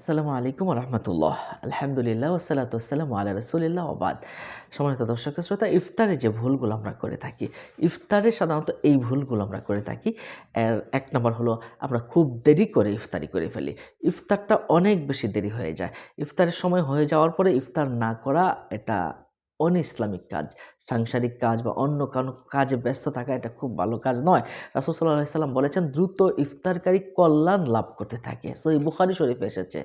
আসসালামু আলাইকুম রহমতুল্লাহ আলহামদুলিল্লাহ ওসালাত আসসালামু আল্লাহ রসুলিল্লাহ আবাদ সমানিত দর্শক শ্রোতা ইফতারে যে ভুলগুলো আমরা করে থাকি, ইফতারে সাধারণত এই ভুলগুলো আমরা করে থাকি। এর এক নম্বর হলো, আমরা খুব দেরি করে ইফতারি করে ফেলি। ইফতারটা অনেক বেশি দেরি হয়ে যায়। ইফতারের সময় হয়ে যাওয়ার পরে ইফতার না করা এটা অন ইসলামিক কাজ। সাংসারিক কাজ বা অন্য কোনো কাজে ব্যস্ত থাকা এটা খুব ভালো কাজ নয়। রাসুল সাল্লাহ সাল্লাম বলেছেন, দ্রুত ইফতারকারী কল্যাণ লাভ করতে থাকে। সহি বুখারি শরীফ এসেছে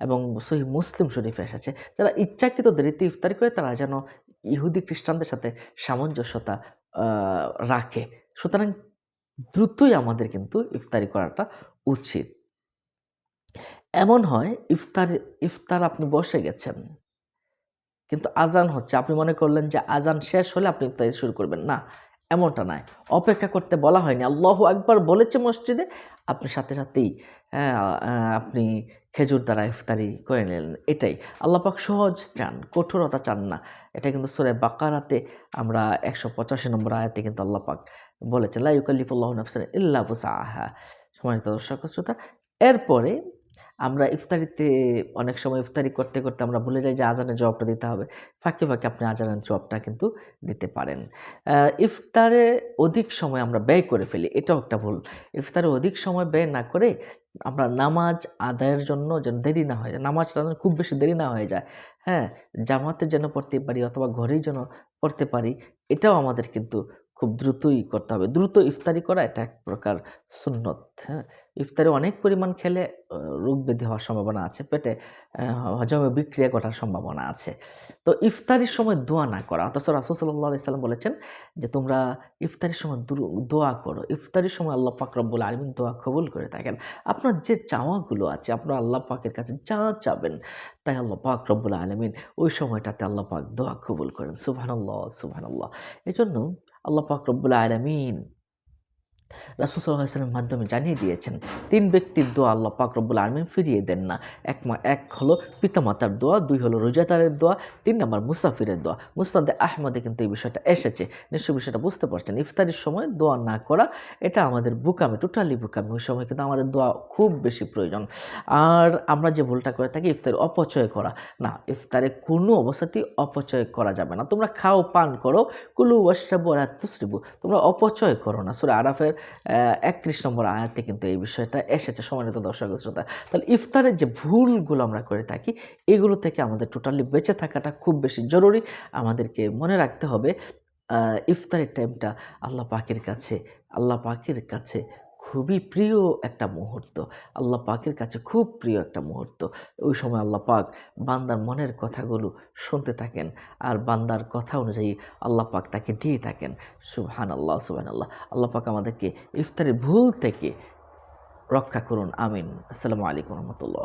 এবং সহি মুসলিম শরীফে এসেছে। যারা ইচ্ছাকৃত দেরিতে ইফতারি করে, তারা যেন ইহুদি খ্রিস্টানদের সাথে সামঞ্জস্যতা রাখে। সুতরাং দ্রুতই আমাদের কিন্তু ইফতারি করাটা উচিত। এমন হয়, ইফতার ইফতার আপনি বসে গেছেন। কিন্তু আজান হচ্ছে। আপনি মনে করলেন যে আজান শেষ হলে আপনি ইফতারি শুরু করবেন। না, এমনটা নয়। অপেক্ষা করতে বলা হয়নি। আল্লাহ একবার বলেছে মসজিদে। আপনি সাথে সাথেই আপনি খেজুর দ্বারা ইফতারি করে নিলেন। এটাই। আল্লাপাক সহজ চান, কঠোরতা চান না। এটা কিন্তু সুরে বাকারাতে আমরা একশো পঁচাশি নম্বর আয়াতে কিন্তু আল্লাপাক বলেছে, লা ইউকাল্লিফুল্লাহ নাফসান ইল্লা সমানিত দর্শক, শ্রোতা, এরপরে আমরা ইফতারিতে, অনেক সময় ইফতারি করতে করতে আমরা ভুলে যাই যে আজানের জবাবটা দিতে হবে। ফাঁকে ফাঁকে আপনি আজানের জবাবটা কিন্তু দিতে পারেন। ইফতারে অধিক সময় আমরা ব্যয় করে ফেলি, এটাও একটা ভুল। ইফতারে অধিক সময় ব্যয় না করে আমরা নামাজ আদায়ের জন্য যেন দেরি না হয়ে নামাজটা যেন খুব বেশি দেরি না হয়ে যায়। হ্যাঁ জামাতে যেন পড়তে পারি অথবা ঘরেই যেন পড়তে পারি, এটাও আমাদের কিন্তু খুব দ্রুতই করতে হবে। দ্রুত ইফতারি করা এটা এক প্রকার সুন্নত হ্যাঁ। ইফতারে অনেক পরিমাণ খেলে রোগ ব্যাধি হওয়ার সম্ভাবনা আছে, পেটে হজমে বিক্রিয়া ঘটার সম্ভাবনা আছে। তো ইফতারির সময় দোয়া না করা, অথচ রাসুল সাল্লাহ সাল্লাম বলেছেন যে, তোমরা ইফতারির সময় দোয়া করো। ইফতারির সময় আল্লাহ পাক রব্বুল আলমিন দোয়া কবুল করে থাকেন। আপনার যে চাওয়াগুলো আছে, আপনার আল্লাহ পাকের কাছে যা চাবেন, তাই আল্লাহ পাক রব্বুল আলমিন ওই সময়টাতে আল্লাহ পাক দোয়া কবুল করেন। সুবহানাল্লাহ সুবহানাল্লাহ। এই জন্য আল্লাহ পাক রব্বুল আলমিন রাসুল সাল্লামের মাধ্যমে জানিয়ে দিয়েছেন, তিন ব্যক্তির দোয়া আল্লাহ পাক রব্বুল আলমিন ফিরিয়ে দেন না। এক এক হলো পিতামাতার দোয়া, দুই হলো রোজাদারের দোয়া, তিন নম্বর মুসাফিরের দোয়া। মুস্তাদে আহমদে কিন্তু এই বিষয়টা এসেছে। নিশ্চয়ই বিষয়টা বুঝতে পারছেন। ইফতারির সময় দোয়া না করা, এটা আমাদের বুকামে, টোটালি বুকামে। ওই সময় কিন্তু আমাদের দোয়া খুব বেশি প্রয়োজন। আর আমরা যে ভুলটা করে থাকি ইফতারি অপচয় করা। না, ইফতারে কোনো অবস্থাতেই অপচয় করা যাবে না। তোমরা খাও, পান করো, কুলু ওয়াশরাবু আর তুসরিবু। তোমরা অপচয় করো না। সুরা আরাফের একত্রিশ নম্বর আয়াতে কিন্তু এই বিষয়টা এসেছে। সমানিত দর্শক শ্রোতা, তাহলে ইফতারের যে ভুলগুলো আমরা করে থাকি, এগুলো থেকে আমাদের টোটালি বেঁচে থাকাটা খুব বেশি জরুরি। আমাদেরকে মনে রাখতে হবে ইফতারের টাইমটা আল্লাহ পাকের কাছে, আল্লাহ পাকের কাছে খুবই প্রিয় একটা মুহূর্ত। আল্লাহ পাকের কাছে খুব প্রিয় একটা মুহূর্ত। ওই সময় আল্লাহ পাক বান্দার মনের কথাগুলো শুনতে থাকেন আর বান্দার কথা অনুযায়ী আল্লাহ পাক তাকে দিয়ে থাকেন। সুবহান আল্লাহ সুবহান আল্লাহ আল্লাহ পাক আমাদেরকে ইফতারের ভুল থেকে রক্ষা করুন। আমিন। আসসালামু আলাইকুম রহমতুল্লাহ।